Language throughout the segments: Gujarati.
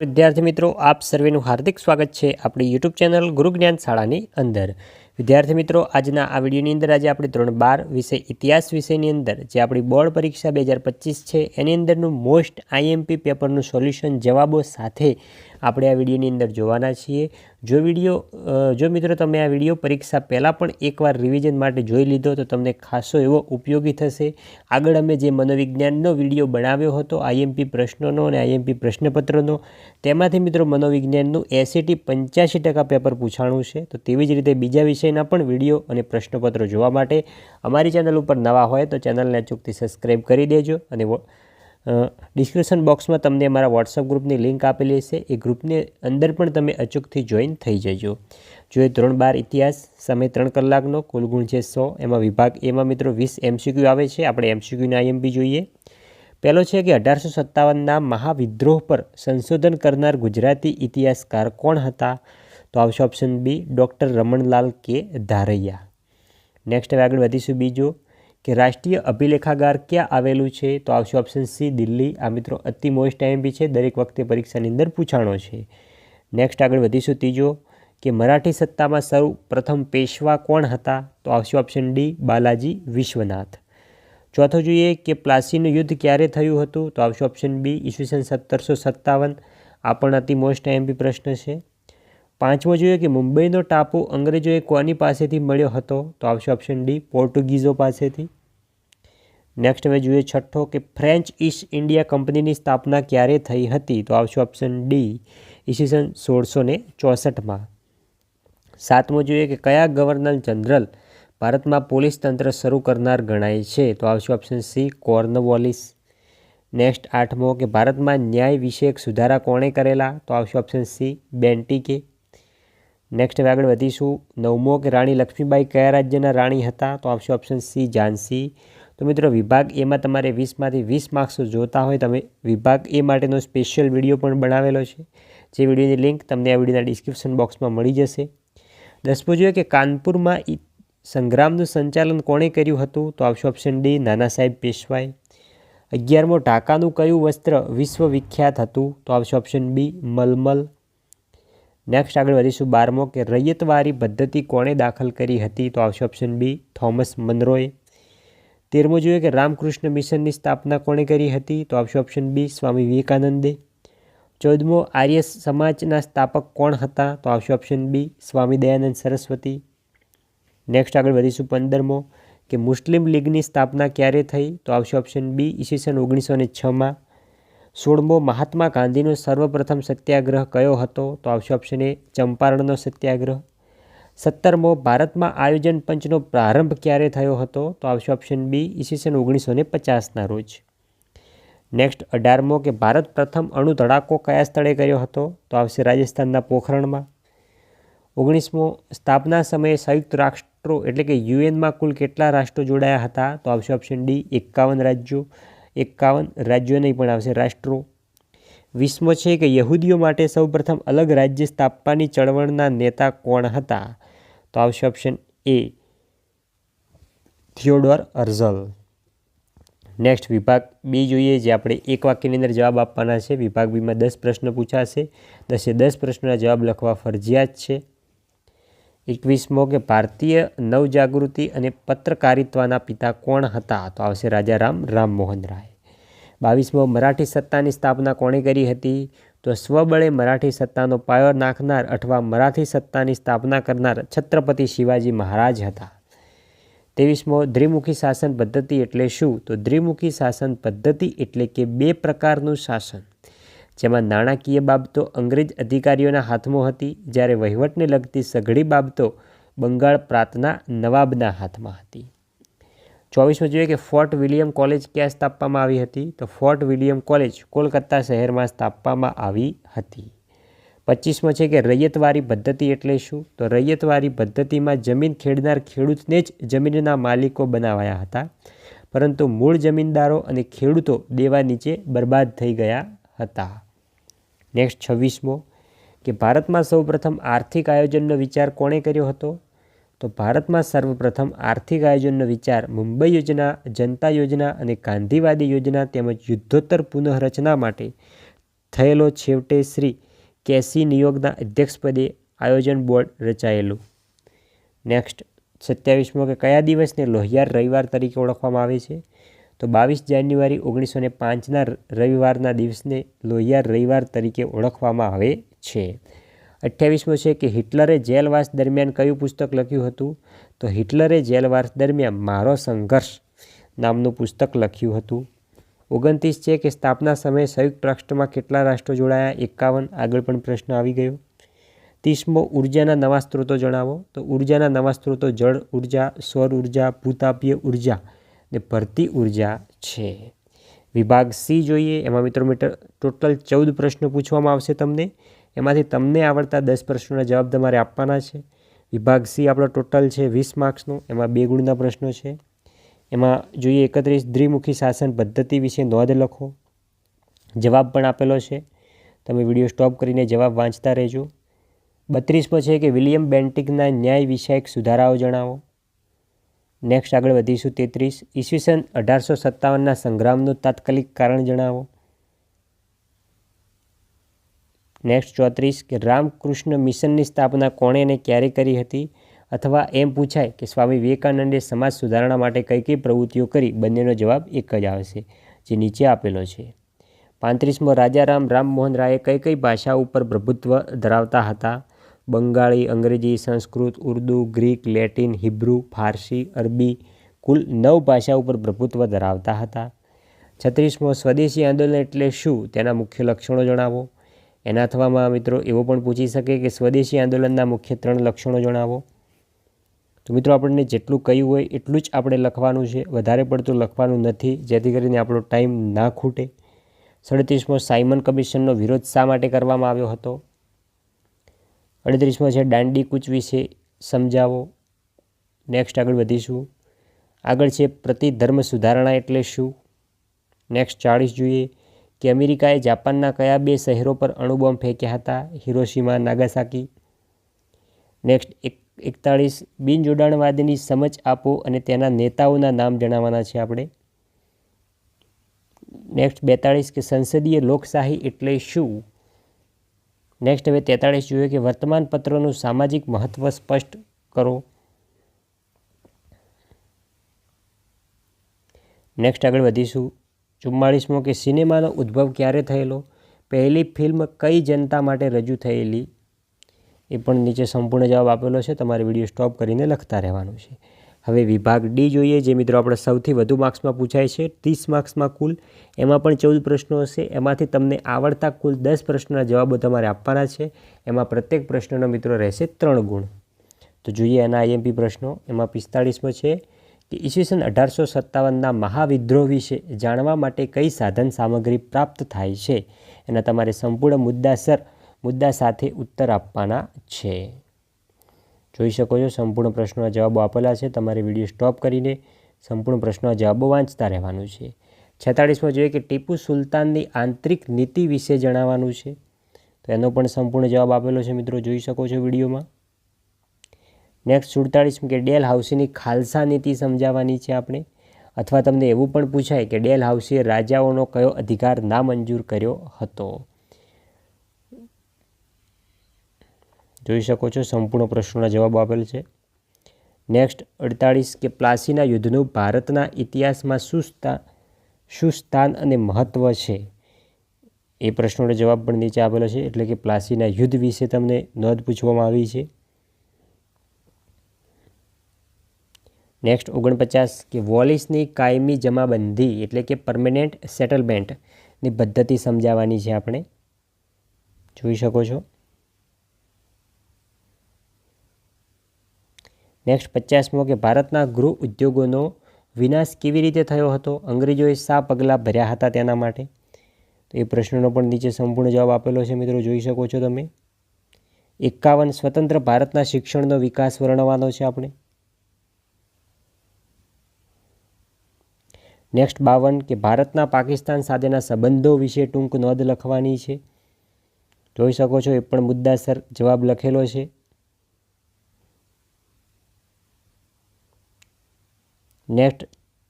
વિદ્યાર્થી મિત્રો, આપ સર્વેનું હાર્દિક સ્વાગત છે આપણી યુટ્યુબ ચેનલ ગુરુ જ્ઞાન શાળાની અંદર. વિદ્યાર્થી મિત્રો, આજના આ વિડીયોની અંદર આજે આપણે ધોરણ બાર વિષય ઇતિહાસ વિષયની અંદર, જે આપણી બોર્ડ પરીક્ષા બે છે, એની અંદરનું મોસ્ટ આઈએમપી પેપરનું સોલ્યુશન જવાબો સાથે આપણે આ વિડીયોની અંદર જોવાના છીએ. જો વીડિયો જો મિત્રો તમે આ વીડિયો પરીક્ષા પહેલાં પણ એકવાર રિવિઝન માટે જોઈ લીધો તો તમને ખાસો એવો ઉપયોગી થશે. આગળ અમે જે મનોવિજ્ઞાનનો વીડિયો બનાવ્યો હતો આઈએમપી પ્રશ્નોનો અને આઈએમપી પ્રશ્નપત્રનો, તેમાંથી મિત્રો મનોવિજ્ઞાનનું એંસીથી પંચ્યાસી ટકા પેપર પૂછાણું છે. તો તેવી જ રીતે બીજા વિષયના પણ વીડિયો અને પ્રશ્નપત્રો જોવા માટે અમારી ચેનલ ઉપર નવા હોય તો ચેનલને અચૂકથી સબસ્ક્રાઈબ કરી દેજો અને ડિસ્ક્રિપ્શન બોક્સમાં તમને અમારા વોટ્સઅપ ગ્રુપની લિંક આપેલી છે એ ગ્રુપની અંદર પણ તમે અચૂકથી જોઈન થઈ જજો. જોઈએ ધોરણ બાર ઇતિહાસ સમય ત્રણ કલાકનો, કુલ ગુણ છે સો, એમાં વિભાગ એમાં મિત્રો વીસ એમસીક્યુ આવે છે. આપણે એમસીક્યુના આઈએમપી જોઈએ. પહેલો છે કે અઢારસો સત્તાવનના મહાવિદ્રોહ પર સંશોધન કરનાર ગુજરાતી ઇતિહાસકાર કોણ હતા? તો આવશે ઓપ્શન બી ડૉક્ટર રમણલાલ કે ધારૈયા. નેક્સ્ટ હવે આગળ વધીશું બીજો. કે રાષ્ટ્રીય અભિલેખાગાર ક્યાં આવેલું છે? તો આવશે ઓપ્શન સી દિલ્હી. આ મિત્રો અતિ મોસ્ટ બી છે. દરેક વખતે પરીક્ષાની અંદર પૂછાણો છે. નેક્સ્ટ આગળ વધીશું ત્રીજો, કે મરાઠી સત્તામાં સૌ પ્રથમ પેશવા કોણ હતા? તો આવશે ઓપ્શન ડી બાલાજી વિશ્વનાથ. ચોથો જોઈએ કે પ્લાસીનું યુદ્ધ ક્યારે થયું હતું? તો આવશે ઓપ્શન બી ઈસવીસન સત્તરસો સત્તાવન. આ પણ અતિ મોસ્ટ આઈએમપી પ્રશ્ન છે. પાંચમો જોઈએ કે મુંબઈનો ટાપુ અંગ્રેજોએ કોની પાસેથી મળ્યો હતો? તો આવશે ઓપ્શન ડી પોર્ટુગીઝો પાસેથી. નેક્સ્ટ હવે જોઈએ છઠ્ઠો કે ફ્રેન્ચ ઈસ્ટ ઇન્ડિયા કંપનીની સ્થાપના ક્યારે થઈ હતી? તો આવશે ઓપ્શન ડી ઈસવીસન સોળસો ને ચોસઠમાં. સાતમો જોઈએ કે કયા ગવર્નર જનરલ ભારતમાં પોલીસ તંત્ર શરૂ કરનાર ગણાય છે? તો આવશે ઓપ્શન સી કોર્નવોલિસ. નેક્સ્ટ આઠમો કે ભારતમાં ન્યાય વિષયક સુધારા કોણે કરેલા? તો આવશે ઓપ્શન સી બેન્ટિકે. નેક્સ્ટ હવે આગળ વધીશું. નવમો કે રાણી લક્ષ્મીબાઈ કયા રાજ્યના રાણી હતા? તો આવશે ઓપ્શન સી ઝાંસી. તો મિત્રો, વિભાગ એમાં તમારે વીસમાંથી વીસ માર્ક્સ જોતા હોય, તમે વિભાગ એ માટેનો સ્પેશિયલ વીડિયો પણ બનાવેલો છે. જે વિડીયોની લિંક તમને આ વિડીયોના ડિસ્ક્રિપ્શન બોક્સમાં મળી જશે. દસમું જોઈએ કે કાનપુરમાં સંગ્રામનું સંચાલન કોણે કર્યું હતું? તો આવશે ઓપ્શન ડી નાના સાહેબ પેશવાઈ. અગિયારમો, ઢાકાનું કયું વસ્ત્ર વિશ્વ વિખ્યાત હતું? તો આવશે ઓપ્શન બી મલમલ. નેક્સ્ટ આગળ વધીશું બારમો કે રૈયતવારી પદ્ધતિ કોણે દાખલ કરી હતી? તો આવશે ઓપ્શન બી થોમસ મનરોએ. તેરમો જોઈએ કે રામકૃષ્ણ મિશનની સ્થાપના કોણે કરી હતી? તો આવશે ઓપ્શન બી સ્વામી વિવેકાનંદે. ચૌદમો, આર્ય સમાજના સ્થાપક કોણ હતા? તો આવશે option B Swami Dayanand Saraswati. Next આગળ વધીશું પંદરમો કે મુસ્લિમ લીગની સ્થાપના ક્યારે થઈ? તો આવશે ઓપ્શન બી ઈસવીસન ઓગણીસો ને છમાં. સોળમો મહાત્મા ગાંધીનો સર્વપ્રથમ સત્યાગ્રહ કયો હતો? તો આવશે ઓપ્શન એ ચંપારણનો સત્યાગ્રહ. સત્તરમો, ભારતમાં આયોજન પંચનો પ્રારંભ ક્યારે થયો હતો? તો આવશે ઓપ્શન બી, ઈસવીસન ઓગણીસો ને પચાસના રોજ. નેક્સ્ટ અઢારમો કે ભારત પ્રથમ અણુ ધડાકો કયા સ્થળે કર્યો હતો? તો આવશે રાજસ્થાનના પોખરણમાં. ઓગણીસમો, સ્થાપના સમયે સંયુક્ત રાષ્ટ્રો એટલે કે યુએનમાં કુલ કેટલા રાષ્ટ્રો જોડાયા હતા? તો આવશે ઓપ્શન ડી, એકાવન રાજ્યો. એકાવન રાજ્યો નહીં પણ આવશે. રાષ્ટ્રો. વીસમો છે કે યહૂદીઓ માટે સૌપ્રથમ અલગ રાજ્ય સ્થાપવાની ચળવળના નેતા કોણ હતા? તો આવશે option A Theodore Herzl. Next વિભાગ બી જોઈએ, જે આપણે એક વાક્યની અંદર જવાબ આપવાના છે. વિભાગ બીમાં દસ પ્રશ્ન પૂછાશે. દસે દસ પ્રશ્નોના જવાબ લખવા ફરજિયાત છે. એકવીસમો કે ભારતીય નવજાગૃતિ અને પત્રકારિત્વના પિતા કોણ હતા? તો આવશે રાજારામ રામમોહન રાય. બાવીસમો, મરાઠી સત્તાની સ્થાપના કોણે કરી હતી? તો સ્વબળે મરાઠી સત્તાનો પાયો નાખનાર અથવા મરાઠી સત્તાની સ્થાપના કરનાર છત્રપતિ શિવાજી મહારાજ હતા. ત્રેવીસમો, દ્વિમુખી શાસન પદ્ધતિ એટલે શું? તો દ્વિમુખી શાસન પદ્ધતિ એટલે કે બે પ્રકારનું શાસન. જેમાં નાણાકીય બાબતો અંગ્રેજ અધિકારીઓના હાથમાં હતી, જ્યારે વહીવટને લગતી સઘળી બાબતો બંગાળ પ્રાંતના નવાબના હાથમાં હતી. ચોવીસમાં જોઈએ કે ફોર્ટ વિલિયમ કોલેજ ક્યાં સ્થાપવામાં આવી હતી? તો ફોર્ટ વિલિયમ કોલેજ કોલકાતા શહેરમાં સ્થાપવામાં આવી હતી. પચીસમાં છે કે રૈયતવારી પદ્ધતિ એટલે શું? તો રૈયતવારી પદ્ધતિમાં જમીન ખેડનાર ખેડૂતને જ જમીનના માલિકો બનાવાયા હતા. પરંતુ મૂળ જમીનદારો અને ખેડૂતો દેવા નીચે બરબાદ થઈ ગયા હતા. નેક્સ્ટ છવ્વીસમો, કે ભારતમાં સૌપ્રથમ આર્થિક આયોજનનો વિચાર કોણે કર્યો હતો? તો ભારતમાં સર્વપ્રથમ આર્થિક આયોજનનો વિચાર મુંબઈ યોજના, જનતા યોજના અને ગાંધીવાદી યોજના તેમજ યુદ્ધોત્તર પુનઃરચના માટે થયેલો છેવટે શ્રી કેસી નિયોગના અધ્યક્ષપદે આયોજન બોર્ડ રચાયેલું. નેક્સ્ટ, સત્યાવીસમો, કે કયા દિવસને લોહિયાર રવિવાર તરીકે ઓળખવામાં આવે છે? તો બાવીસ જાન્યુઆરી ઓગણીસો ને પાંચના રવિવારના દિવસને લોહિયાર રવિવાર તરીકે ઓળખવામાં આવે છે. અઠ્યાવીસમો છે કે હિટલરે જેલવાસ દરમિયાન કયું પુસ્તક લખ્યું હતું? તો હિટલરે જેલવાસ દરમિયાન મારો સંઘર્ષ નામનું પુસ્તક લખ્યું હતું. ઓગણત્રીસ છે કે સ્થાપના સમયે સંયુક્ત રાષ્ટ્રમાં કેટલા રાષ્ટ્રો જોડાયા? એકાવન. આગળ પણ પ્રશ્ન આવી ગયો. ત્રીસમો, ઉર્જાના નવા સ્ત્રોતો જણાવો. તો ઉર્જાના નવા સ્ત્રોતો જળ ઊર્જા, સૌર ઊર્જા, ભૂતાપીય ઊર્જા. ને ભરતી ઊર્જા છે. વિભાગ સી જોઈએ. એમાં મિત્રો મીટર ટોટલ ચૌદ પ્રશ્નો પૂછવામાં આવશે તમને. એમાંથી તમને આવડતા દસ પ્રશ્નોના જવાબ તમારે આપવાના છે. વિભાગ સી આપણો ટોટલ છે વીસ માર્ક્સનો. એમાં બે ગુણના પ્રશ્નો છે. એમાં જોઈએ એકત્રીસ દ્વિમુખી શાસન પદ્ધતિ વિશે નોંધ લખો. જવાબ પણ આપેલો છે. તમે વીડિયો સ્ટોપ કરીને જવાબ વાંચતા રહેજો. બત્રીસમો છે કે વિલિયમ બેન્ટિકના ન્યાય વિષયક સુધારાઓ જણાવો. નેક્સ્ટ આગળ વધીશું તેત્રીસ. ઈસવીસન અઢારસો સત્તાવનના સંગ્રામનું તાત્કાલિક કારણ જણાવો. નેક્સ્ટ ચોત્રીસ, કે રામકૃષ્ણ મિશનની સ્થાપના કોણે અને ક્યારે કરી હતી? અથવા એમ પૂછાય કે સ્વામી વિવેકાનંદે સમાજ સુધારણા માટે કઈ કઈ પ્રવૃત્તિઓ કરી? બંનેનો જવાબ એક જ આવશે, જે નીચે આપેલો છે. પાંત્રીસમો રાજારામ રામમોહન રાયે કઈ કઈ ભાષા ઉપર પ્રભુત્વ ધરાવતા હતા? Bengali, Angrezi, Sanskrit, Urdu, Greek, Latin, Hebrew, Farsi, Arabi કુલ નવ ભાષા ઉપર પ્રભુત્વ ધરાવતા હતા. છત્રીસમો સ્વદેશી આંદોલન એટલે શું તેના મુખ્ય લક્ષણો જણાવો. એના અથવામાં મિત્રો એવો પણ પૂછી શકે કે સ્વદેશી આંદોલનના મુખ્ય ત્રણ લક્ષણો જણાવો. તો મિત્રો આપણને જેટલું કહ્યું હોય એટલું જ આપણે લખવાનું છે. વધારે પડતું લખવાનું નથી, જેથી કરીને આપણો ટાઈમ ના ખૂટે. સડત્રીસમો સાયમન કમિશનનો વિરોધ શા માટે કરવામાં આવ્યો હતો? અડત્રીસમો છે, દાંડી કૂચ વિશે સમજાવો. નેક્સ્ટ આગળ વધીશું. આગળ છે, પ્રતિધર્મ સુધારણા એટલે શું? નેક્સ્ટ ચાળીસ જોઈએ. કે અમેરિકાએ જાપાનના કયા બે શહેરો પર અણુબોમ્બ ફેંક્યા હતા? Hiroshima, Nagasaki. નેક્સ્ટ એક, એકતાળીસ. બિનજોડાણવાદની સમજ આપો અને તેના નેતાઓના નામ જણાવવાના છે આપણે. નેક્સ્ટ બેતાળીસ કે સંસદીય લોકશાહી એટલે શું? નેક્સ્ટ હવે તેતાળીસ જોઈએ કે વર્તમાન પત્રોનું સામાજિક મહત્ત્વ સ્પષ્ટ કરો. નેક્સ્ટ આગળ વધીશું. ચુમ્માળીસમો કે સિનેમાનો ઉદ્ભવ ક્યારે થયેલો? પહેલી ફિલ્મ કઈ જનતા માટે રજૂ થયેલી? એ પણ નીચે સંપૂર્ણ જવાબ આપેલો છે. તમારે વીડિયો સ્ટોપ કરીને લખતા રહેવાનું છે. હવે વિભાગ ડી જોઈએ, જે મિત્રો આપણે સૌથી વધુ માર્ક્સમાં પૂછાય છે, ત્રીસ માર્ક્સમાં કુલ. એમાં પણ ચૌદ પ્રશ્નો હશે. એમાંથી તમને આવડતા કુલ દસ પ્રશ્નોના જવાબો તમારે આપવાના છે. એમાં પ્રત્યેક પ્રશ્નનો મિત્રો રહેશે ત્રણ ગુણ. તો જોઈએ એના આઈએમપી પ્રશ્નો. એમાં પિસ્તાળીસમાં છે કે ઈસવીસન અઢારસો સત્તાવનના મહાવિદ્રોહ વિશે જાણવા માટે કઈ સાધન સામગ્રી પ્રાપ્ત થાય છે? એના તમારે સંપૂર્ણ મુદ્દાસર, મુદ્દા સાથે ઉત્તર આપવાના છે. જોઈ શકો છો. સંપૂર્ણ પ્રશ્નોના જવાબો આપેલા છે. તમારે વીડિયો સ્ટોપ કરીને સંપૂર્ણ પ્રશ્નોના જવાબો વાંચતા રહેવાનું છે. છેતાળીસમાં જોઈએ કે ટીપુ સુલતાનની આંતરિક નીતિ વિશે જણાવવાનું છે. તો એનો પણ સંપૂર્ણ જવાબ આપેલો છે મિત્રો. જોઈ શકો છો વિડીયોમાં. નેક્સ્ટ સુડતાળીસમાં કે ડેલ હાઉસીની ખાલસા નીતિ સમજાવવાની છે આપણે. અથવા તમને એવું પણ પૂછાય કે ડેલ હાઉસીએ રાજાઓનો કયો અધિકાર નામંજૂર કર્યો હતો? જોઈ શકો છો, સંપૂર્ણ પ્રશ્નોના જવાબ આપેલ છે. નેક્સ્ટ અડતાળીસ કે પ્લાસીના યુદ્ધનું ભારતના ઇતિહાસમાં શું શું સ્થાન અને મહત્ત્વ છે? એ પ્રશ્નોનો જવાબ પણ નીચે આપેલો છે, એટલે કે પ્લાસીના યુદ્ધ વિશે તમને નોંધ પૂછવામાં આવી છે. નેક્સ્ટ ઓગણપચાસ કે વોલિસની કાયમી જમાબંધી એટલે કે પરમેનન્ટ સેટલમેન્ટની પદ્ધતિ સમજાવવાની છે આપણે. જોઈ શકો છો. નેક્સ્ટ પચાસમો કે ભારતના ગૃહ ઉદ્યોગોનો વિનાશ કેવી રીતે થયો હતો? અંગ્રેજોએ શા પગલાં ભર્યા હતા તેના માટે? તો એ પ્રશ્નનો પણ નીચે સંપૂર્ણ જવાબ આપેલો છે મિત્રો, જોઈ શકો છો તમે. એકાવન સ્વતંત્ર ભારતના શિક્ષણનો વિકાસ વર્ણવાનો છે આપણે. નેક્સ્ટ બાવન કે ભારતના પાકિસ્તાન સાથેના સંબંધો વિશે ટૂંક નોંધ લખવાની છે. જોઈ શકો છો, એ પણ મુદ્દાસર જવાબ લખેલો છે. નેક્સ્ટ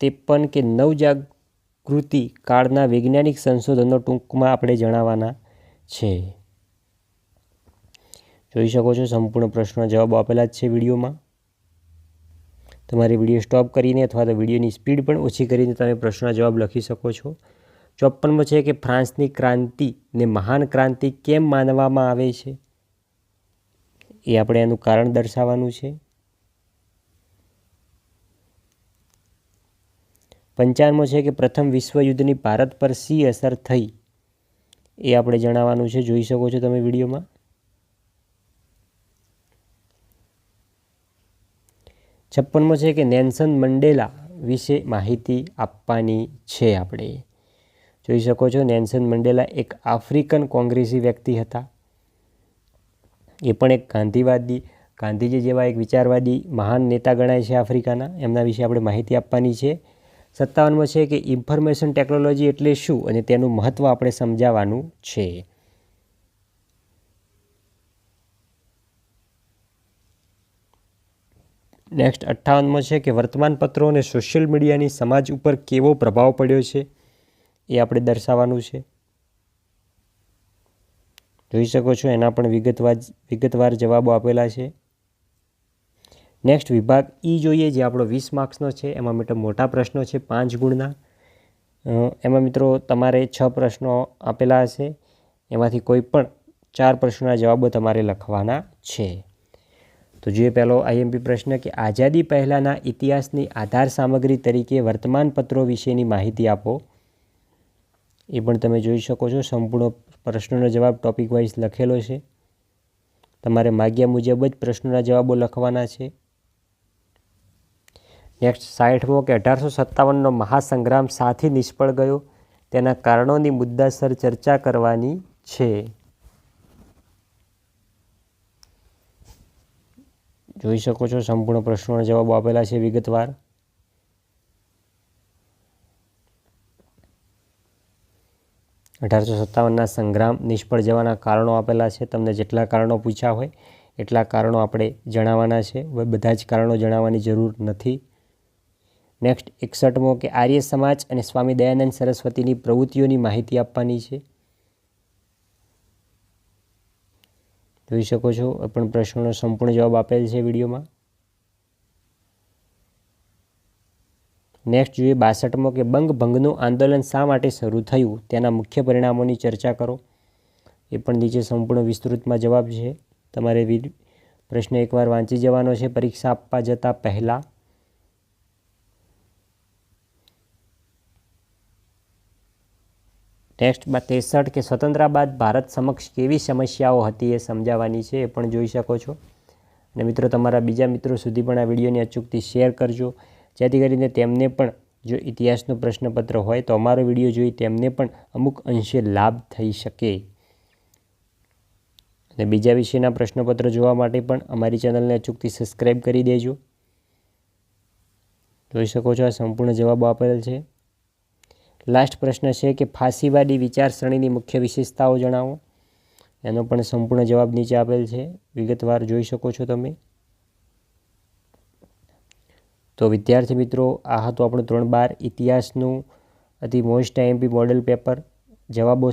ત્રેપન કે નવજાગૃતિ કાળના વૈજ્ઞાનિક સંશોધનો ટૂંકમાં આપણે જણાવવાના છે. જોઈ શકો છો, સંપૂર્ણ પ્રશ્નના જવાબો આપેલા જ છે વિડીયોમાં. તમારે વીડિયો સ્ટોપ કરીને અથવા તો વિડીયોની સ્પીડ પણ ઓછી કરીને તમે પ્રશ્નના જવાબ લખી શકો છો. ચોપ્પનમાં છે કે ફ્રાન્સની ક્રાંતિને મહાન ક્રાંતિ કેમ માનવામાં આવે છે? એ આપણે એનું કારણ દર્શાવવાનું છે. પંચાવનમો છે કે પ્રથમ વિશ્વયુદ્ધની ભારત પર સી અસર થઈ એ આપણે જણાવવાનું છે. જોઈ શકો છો તમે વિડીયોમાં. છપ્પનમો છે કે નેન્સન મંડેલા વિશે માહિતી આપવાની છે આપણે. જોઈ શકો છો નેન્સન મંડેલા એક આફ્રિકન કોંગ્રેસી વ્યક્તિ હતા. એ પણ એક ગાંધીવાદી, ગાંધીજી જેવા એક વિચારવાદી મહાન નેતા ગણાય છે આફ્રિકાના. એમના વિશે આપણે માહિતી આપવાની છે. સત્તાવનમાં છે કે ઇન્ફોર્મેશન ટેકનોલોજી એટલે શું અને તેનું મહત્ત્વ આપણે સમજાવવાનું છે. નેક્સ્ટ અઠ્ઠાવનમાં છે કે વર્તમાનપત્રો અને સોશિયલ મીડિયાની સમાજ ઉપર કેવો પ્રભાવ પડ્યો છે એ આપણે દર્શાવવાનું છે. જોઈ શકો છો એના પણ વિગતવાર વિગતવાર જવાબો આપેલા છે. નેક્સ્ટ વિભાગ ઈ જોઈએ, જે આપણો વીસ માર્ક્સનો છે, એમાં મિત્રો મોટા પ્રશ્નો છે, પાંચ ગુણના. એમાં મિત્રો તમારે છ પ્રશ્નો આપેલા હશે. એમાંથી કોઈ પણ ચાર પ્રશ્નોના જવાબો તમારે લખવાના છે. તો જોઈએ પહેલો આઈએમપી પ્રશ્ન કે આઝાદી પહેલાંના ઇતિહાસની આધાર સામગ્રી તરીકે વર્તમાનપત્રો વિશેની માહિતી આપો. એ પણ તમે જોઈ શકો છો, સંપૂર્ણ પ્રશ્નોનો જવાબ ટોપિક વાઇઝ લખેલો છે. તમારે માગ્યા મુજબ જ પ્રશ્નોના જવાબો લખવાના છે. નેક્સ્ટ સાઠમો કે અઢારસો સત્તાવનનો મહાસંગ્રામ સાથી નિષ્ફળ ગયો. તેના કારણોની મુદ્દાસર ચર્ચા કરવાની છે. જોઈ શકો છો, સંપૂર્ણ પ્રશ્નોના જવાબો આપેલા છે વિગતવાર. અઢારસો સત્તાવનના સંગ્રામ નિષ્ફળ જવાના કારણો આપેલા છે. તમને જેટલા કારણો પૂછ્યા હોય એટલા કારણો આપણે જણાવવાના છે. બધા જ કારણો જણાવવાની જરૂર નથી. નેક્સ્ટ એકસઠમો કે આર્ય સમાજ અને સ્વામી દયાનંદ સરસ્વતીની પ્રવૃત્તિઓની માહિતી આપવાની છે. જોઈ શકો છો પણ પ્રશ્નોનો સંપૂર્ણ જવાબ આપેલ છે વિડીયોમાં. નેક્સ્ટ જોઈએ બાસઠમો કે બંગ ભંગનું આંદોલન શા માટે શરૂ થયું? તેના મુખ્ય પરિણામોની ચર્ચા કરો. એ પણ નીચે સંપૂર્ણ વિસ્તૃતમાં જવાબ છે. તમારે પ્રશ્ન એકવાર વાંચી જવાનો છે. પરીક્ષા આપવા જતાં પહેલાં નેક્સ્ટમાં તેસઠ કે સ્વતંત્રા બાદ ભારત સમક્ષ કેવી સમસ્યાઓ હતી એ સમજાવવાની છે એ પણ જોઈ શકો છો. અને મિત્રો, તમારા બીજા મિત્રો સુધી પણ આ વિડીયોને અચૂકથી શેર કરજો. જેથી કરીને તેમને પણ જો ઇતિહાસનું પ્રશ્નપત્ર હોય તો અમારો વીડિયો જોઈ તેમને પણ અમુક અંશે લાભ થઈ શકે. અને બીજા વિષયના પ્રશ્નપત્ર જોવા માટે પણ અમારી ચેનલને અચૂકથી સબસ્ક્રાઈબ કરી દેજો. જોઈ શકો છો આ સંપૂર્ણ જવાબો આપેલ છે. લાસ્ટ પ્રશ્ન છે કે ફાંસીવાદી વિચારસરણીની મુખ્ય વિશેષતાઓ જણાવો. એનો પણ સંપૂર્ણ જવાબ નીચે આપેલ છે. વિગતવાર જોઈ શકો છો તમે. તો વિદ્યાર્થી મિત્રો, આ હતું આપણું ત્રણ બાર ઇતિહાસનું અતિ મોસ્ટ આઈએમપી મોડેલ પેપર. જવાબો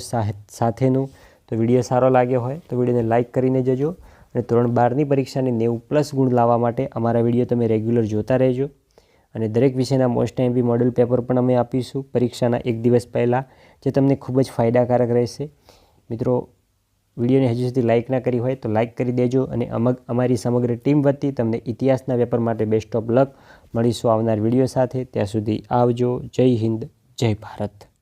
સાથેનું. તો વીડિયો સારો લાગ્યો હોય તો વિડીયોને લાઇક કરીને જજો. અને ધોરણ બારની પરીક્ષાને નેવું પ્લસ ગુણ લાવવા માટે અમારા વીડિયો તમે રેગ્યુલર જોતા રહેજો. અને દરેક વિષયના મોસ્ટ એમપી મોડેલ પેપર પણ અમે આપીશું, પરીક્ષાના એક દિવસ પહેલાં, જે તમને ખૂબ જ ફાયદાકારક રહેશે. મિત્રો, વિડીયોને હજુ સુધી લાઇક ના કરી હોય તો લાઇક કરી દેજો અને અમગ, અમારી સમગ્ર ટીમ વતી તમને ઇતિહાસના પેપર માટે બેસ્ટ ઓફ લક મળીશું આવનાર વીડિયો સાથે. ત્યાં સુધી આવજો. જય હિન્દ, જય ભારત.